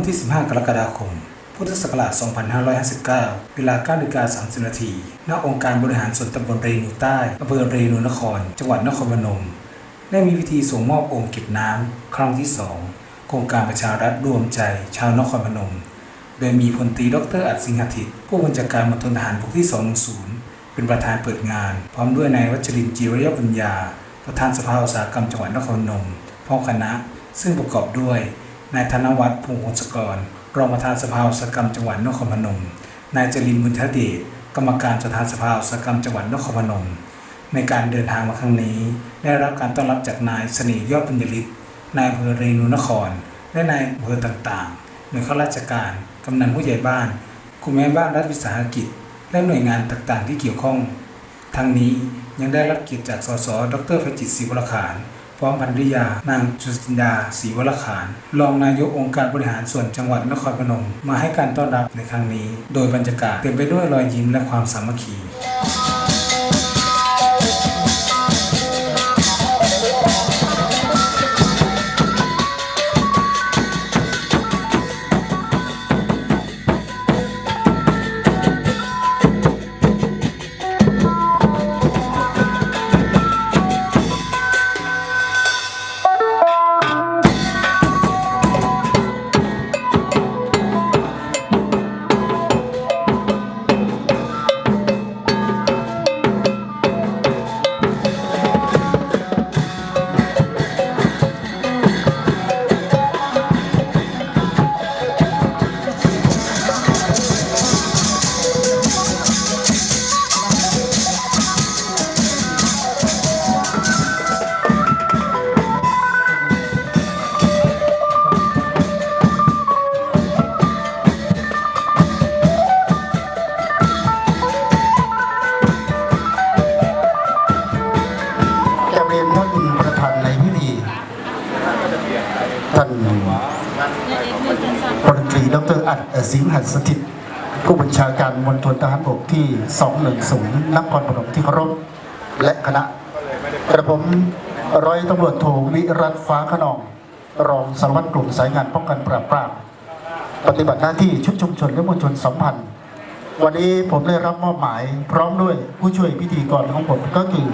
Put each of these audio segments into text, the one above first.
วันที่ 15 กรกฎาคม พุทธศักราช 2559 เวลา9นาฬิกา30 นาทีณองค์การบริหารส่วนตำบลเรนูใต้อำเภอเรนูนคร จังหวัดนครพนม ได้มีพิธีส่งมอบองค์เก็บน้ำครั้งที่ 2 โครงการประชารัฐรวมใจ ชาวนครพนม โดยมีพลตรีดรอัดสิงหทิตผู้บัญชาการมณฑลทหารบกที่ 210 เป็นประธานเปิดงาน พร้อมด้วยนายวัชรินทร์จีรยปัญญา ประธานสภาอุตสาหกรรมจังหวัดนครพนมพร้อคณะ ซึ่งประกอบด้วย นายธนวัฒน์พงศ์หงศกร รองประธานสภาอุตสาหกรรมจังหวัดนครพนม นายจรินทร์บุญทเดชกรรมการประธานสภาอุตสาหกรรมจังหวัดนครพนม ในการเดินทางมาครั้งนี้ ได้รับการต้อนรับจากนายเสน่ห์ยอดปัญญลิตนายอำเภอเรนูนคร และนายอำเภอต่างๆ หน่วยข้าราชการ กำนันผู้ใหญ่บ้านกลุ่มแม่บ้านรัฐวิสาหกิจ และหน่วยงานต่างๆ ที่เกี่ยวข้อง ทั้งนี้ยังได้รับเกียรติจากสส ดรพจิตศรีวรขาน พร้อมภรรยานางจุสินดาศรีวรขาน รองนายกองค์การบริหารส่วนจังหวัดนครพนม มาให้การต้อนรับในครั้งนี้ โดยบรรยากาศเต็มไปด้วยรอยยิ้มและความสามัคคี ท่านพลตรีดรอัดสิงหัสถิต ผู้บัญชาการมณฑลทหารบกที่ 210นครพนมที่เคารพและคณะกระผมร้อยตำรวจโทวิรัตฟ้าขนอง รองสารวัตรกลุ่มสายงานป้องกันปราบปรามปฏิบัติหน้าที่ชุดชุมชนและมวลชนสัมพันธ์ วันนี้ผมได้รับมอบหมายพร้อมด้วยผู้ช่วยพิธีกรของผมก็คือ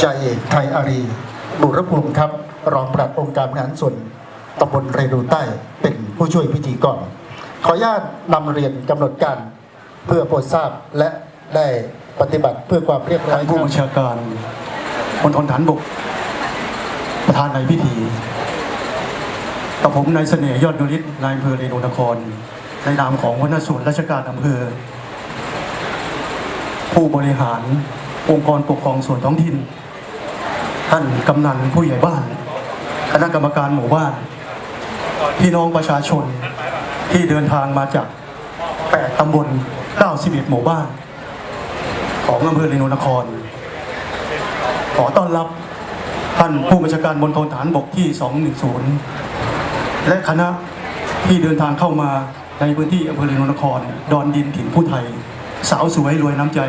จ่าเอกไทยอารี บุรภูมิครับ รองปลัดองค์การบริหารส่วนตำบลเรนูใต้เป็นผู้ช่วยพิธีกรขออนุญาตนำเรียนกำหนดการเพื่อโปรดทราบและได้ปฏิบัติเพื่อความเรียบร้อยผู้บบัญชาการมณฑลฐานบก ประธานในพิธี กับผมนายเสน่ห์ยอดนุริศนายอำเภอเรนูนคร ในนามของหัวหน้าส่วนราชการอำเภอ ผู้บริหารองค์กรปกครองส่วนท้องถิ่น ท่านกำนันผู้ใหญ่บ้าน คณะกรรมการหมู่บ้าน พี่น้องประชาชนที่เดินทางมาจาก 8 ตำบล 91 หมู่บ้าน ของอำเภอเรนูนคร ขอต้อนรับท่านผู้บัญชาการมณฑลฐานบกที่ 210 และคณะที่เดินทางเข้ามาในพื้นที่อำเภอเรนูนคร ดอนดินถิ่นผู้ไทย สาวสวยรวยน้ำใจ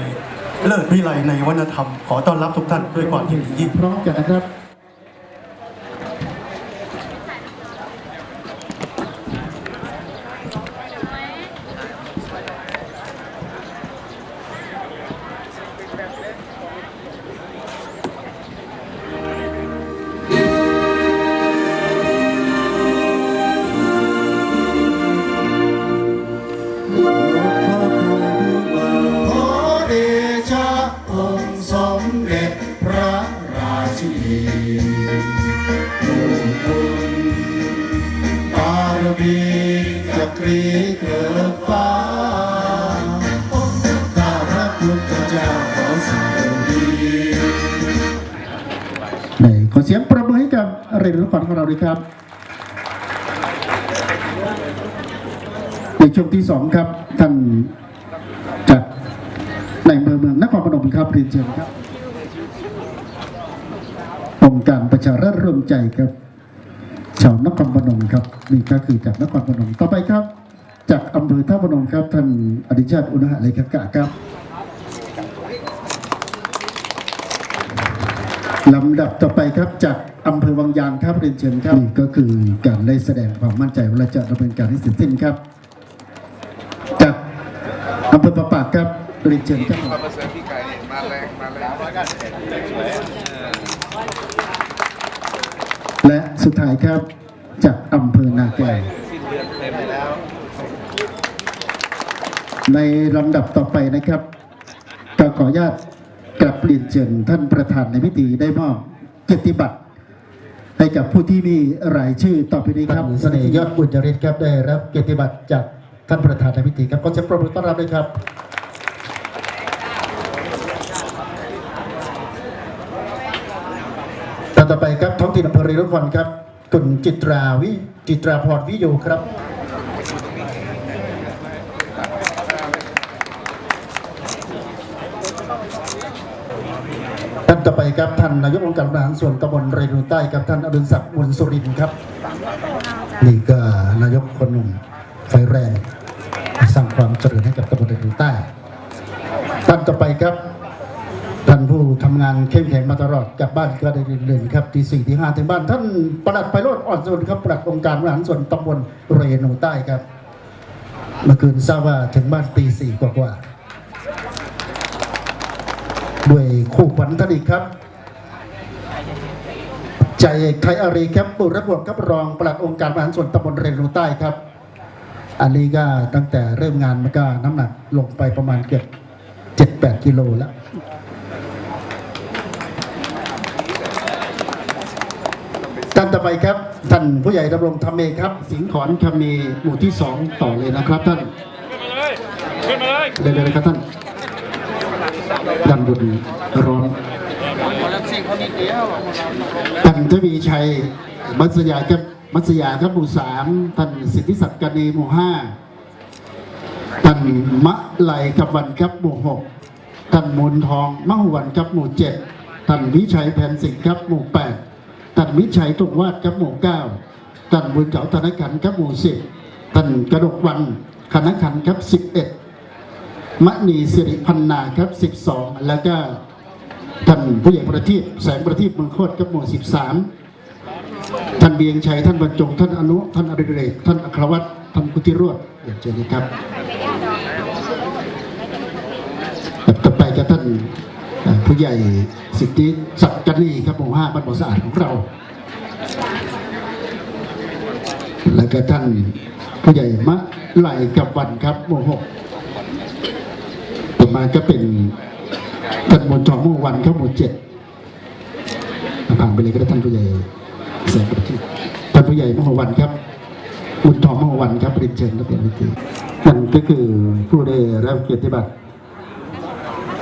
เลิศวิไลในวัฒนธรรม ขอต้อนรับทุกท่านด้วยความยินดีพร้อมกันนะครับ งสมเด็จพระราชินีผู้บุญบารมีจักรีเกิดฟ้าองค์ข้าพระพุทธเจ้าขอสวัสดีขอเสียงประมือให้กับเรียนรุปันของเราด้วยครับในช่วงที่สองครับท่านจากในเมืองเมืองน ครพนมครับเรียนเชิญครับองค์การประชารัฐร่วมใจครับ ชาวนครพนมครับนี่ก็คือจากนครพนมต่อไปครับ จากอำเภอท่าพนมครับท่านอดิชาติอุณหะเลขกะครับลำดับต่อไปครับจากอำเภอวังยางครับเรียนเชิญครับนี่ก็คือการได้แสดงความมั่นใจว่าเราจะดำเนินการให้เสร็จสิ้นครับ จากอำเภอประป เรียนเชิญครับมาเสริมพี่ไก่นี่มาแรงมาแรงร้อยเก้าสิบเอ็ดสวยและสุดท้ายครับจากอำเภอนาแก่สิ้นเดือนเต็มแล้วในลำดับต่อไปนะครับก็ขออนุญาตกลับเรียนเชิญท่านประธานในพิธีได้มอบเกียรติบัตรให้กับผู้ที่มีรายชื่อต่อไปนี้ครับเสน่ห์ยอดบุญจริตครับได้รับเกียรติบัตรจากท่านประธานในพิธีครับขอเชิญประมือต้อนรับเลยครับ ท่าน ต่อไปครับท้องถิ่นอำเภอเรรุวันครับคุณจิตราวิจิตราพรวิโยครับท่านต่อไปครับท่านนายกองค์การบริหารส่วนตำบลเรนูใต้ครับท่านอดุลศักดิ์มุนสุรินทร์ครับ นี่ก็นายกคนหนุ่มไฟแรงสร้างความเจริญให้กับตำบลเรนูใต้ท่านต่อไปครับ ท่านผู้ทำงานเข้มแข็งมาตลอดกลับบ้านก็ได้เดินครับที่สี่ที่ห้าถึงบ้าน ท่านประหลัดไพโรธอ่อนสนครับประหลัดองค์การบริหารส่วนตำบลเรนูใต้ครับ เมื่อคืนทราบว่าถึงบ้านตีสี่กว่าๆด้วยคู่ขวัญท่านอีกครับ ใจไทยอารีครับบุรบวมครับรองปลัดองค์การบริหารส่วนตำบลเรนูใต้ครับ อันนี้ก็ตั้งแต่เริ่มงานมันก็น้ำหนักลงไปประมาณเกือบเจ็ดแปดกิโลแล้ว ท่านต่อไปครับ ท่านผู้ใหญ่ดำรงธรรมเมครับ สิงห์ขอนคำมีหมู่ที่สองต่อเลยนะครับท่านขึ้นมาเลยเดินเลยครับท่านดันบุญร้อนท่านทวีชัยมัสยาครับมัสยาครับหมู่สามท่านสิทธิศักดิ์กนีหมู่ห้าท่านมะไหลกับวันครับหมู่หกท่านมูลทองมะหวันครับหมู่เจ็ดท่านวิชัยแผ่นสิงห์ครับหมู่แปด ท่านวิชัยตรงวาดครับหมู่เก้าท่านบุญเจ้าธนขันธ์ครับหมู่สิบท่านกระดกวันคณะขันครับสิบเอ็ดมณีสิริพันนาครับสิบสองแล้วก็ท่านผู้ใหญ่ประทีปแสงประทีปเมืองโคตรกับหมู่สิบสามท่านเบียงชัยท่านบรรจงท่านอนุท่านอริเรกท่านอัครวัตรท่านพุทธิโรธอยากเจอนี้ครับแบบต่อไปก็ท่าน ผู้ใหญ่สิทธิศักดิ์กันนีครับหมู่ห้าบ้านบ่อสะอาดของเรา แล้วก็ท่านผู้ใหญ่มะไหลกับวันครับหมู่หกต่อมาก็เป็นท่านมนทองเมื่วันครับหมู่เจ็ดผ่านไปเลยก็ได้ท่านผู้ใหญ่แสงประทีปท่านผู้ใหญ่มื่อวันครับอุนทองมื่อวันครับเรียนเชิญและเป็นวิธีนั่นก็คือผู้ได้รับเกียรติบัตร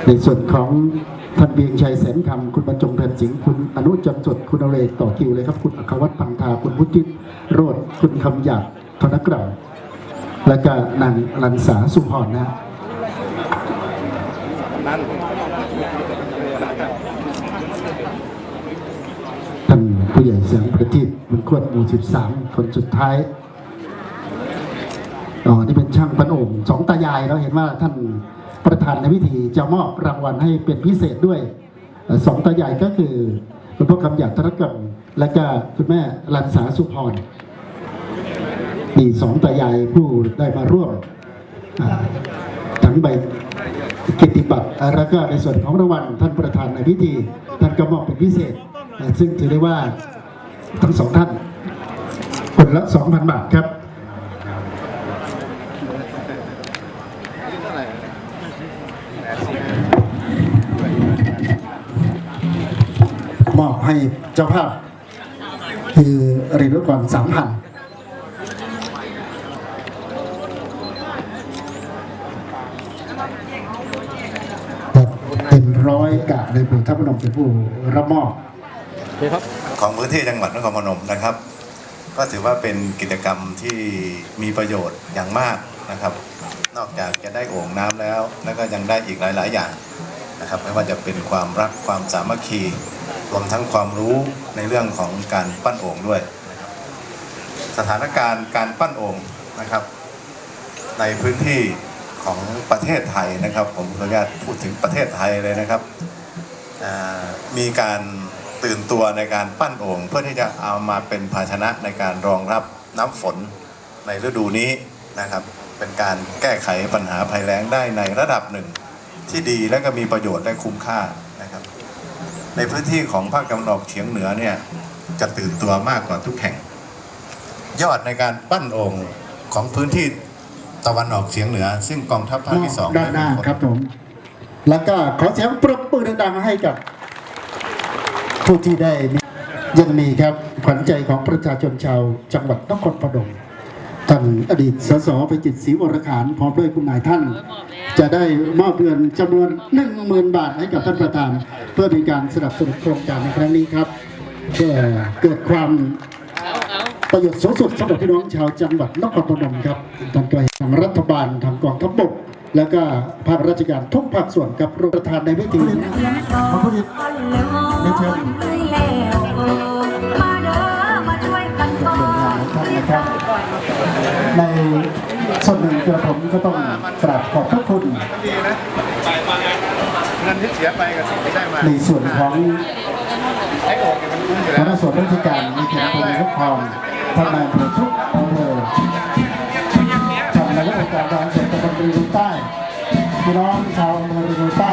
ในส่วนของท่านเบียงชัยแสนคำคุณบรรจงแผ่นสิงคุณอนุจำจดคุณเอเลยต่อคิวเลยครับ คุณอัควัตพังทาคุณพุทธิโรดคุณคำหยาบธนกรและก็นางลันสาสุพรนะท่านผู้ใหญ่เสียงประทีปมันควดหมู่สิบสามคนสุดท้ายอ๋อนี่เป็นช่างพันโอ่งสองตายายเราเห็นว่าท่าน ประธานในพิธีจะมอบรางวัลให้เป็นพิเศษด้วยสองตายายก็คือคุณพ่อคำหยาดธนกรรมและก็คุณแม่ลันสาสุพรนี่สองตายายผู้ได้มาร่วมทั้งใบกิตติบัตรแล้วก็ในส่วนของรางวัลท่านประธานในพิธีท่านก็มอบเป็นพิเศษ ซึ่งถือได้ว่าทั้งสองท่านคนละ 2,000 บาทครับ ให้เจ้าภาพ คือเรียนรู้ก่อนสามพันครับเต็มร้อยกะในผู้ทัพพนมเป็นผู้รับมอบของพื้นที่จังหวัดนครพนมนะครับ ก็ถือว่าเป็นกิจกรรมที่มีประโยชน์อย่างมากนะครับ นอกจากจะได้โอ่งน้ำแล้ว แล้วก็ยังได้อีกหลาย ๆ อย่างนะครับ ไม่ว่าจะเป็นความรักความสามัคคีร วมทั้งความรู้ในเรื่องของการปั้นโอ่งด้วย สถานการณ์การปั้นโอ่งนะครับ ในพื้นที่ของประเทศไทยนะครับ ผมขออนุญาตพูดถึงประเทศไทยเลยนะครับมีการตื่นตัวในการปั้นโอ่งเพื่อที่จะเอามาเป็นภาชนะในการรองรับน้ำฝนในฤดูนี้นะครับ เป็นการแก้ไขปัญหาภัยแล้งได้ในระดับหนึ่ง ที่ดีและก็มีประโยชน์และคุ้มค่า ในพื้นที่ของภาคตะวันออกเฉียงเหนือเนี่ยจะตื่นตัวมากกว่าทุกแห่ง ยอดในการปั้นโอ่งของพื้นที่ตะวันออกเฉียงเหนือ ซึ่งกองทัพภาคที่สองด้านหน้าได้เป็ครับผมแล้วก็ขอเสียงปรบมือดังๆให้กับผู้ที่ได้มียังมีครับขวัญใจของประชาชนชาวจังหวัดนครปฐมท่านอดีตสสไปจิตศรีวรขานพร้อมด้วยคุณนายท่าน จะได้มอบเงินจำนวนหนึ่งหมื่นบาทให้กับท่านประธาน เพื่อเป็นการสนับสนุนโครงการในครั้งนี้ครับ เพื่อเกิดความประโยชน์สูงสุดสำหรับพี่น้องชาวจังหวัดนครพนมครับทางไกลทางรัฐบาลทางกองทัพบก แล้วก็ภาคราชการทุกภาคส่วนกับรประธานในพิธีมาพูดในเชิญมาเด้าช่วยกันก่อท่านนนะครับใน ส่วนหนึ่งกระผมก็ต้องกราบขอบพระคุณดีนะเงินที่เสียไปกับสิ่งที่ได้มาในส่วนของไอ้โอ่งเนี่ยมันคุ้มอยู่คแล้วณะส่วนราชการในเขตอำเภอทุกครองท่านนายอำเภอทุกอำเภอท่านนายกองค์การบริหารส่วนตำบลรีนูใต้พี่น้องชาวอำเภอรีนูใต้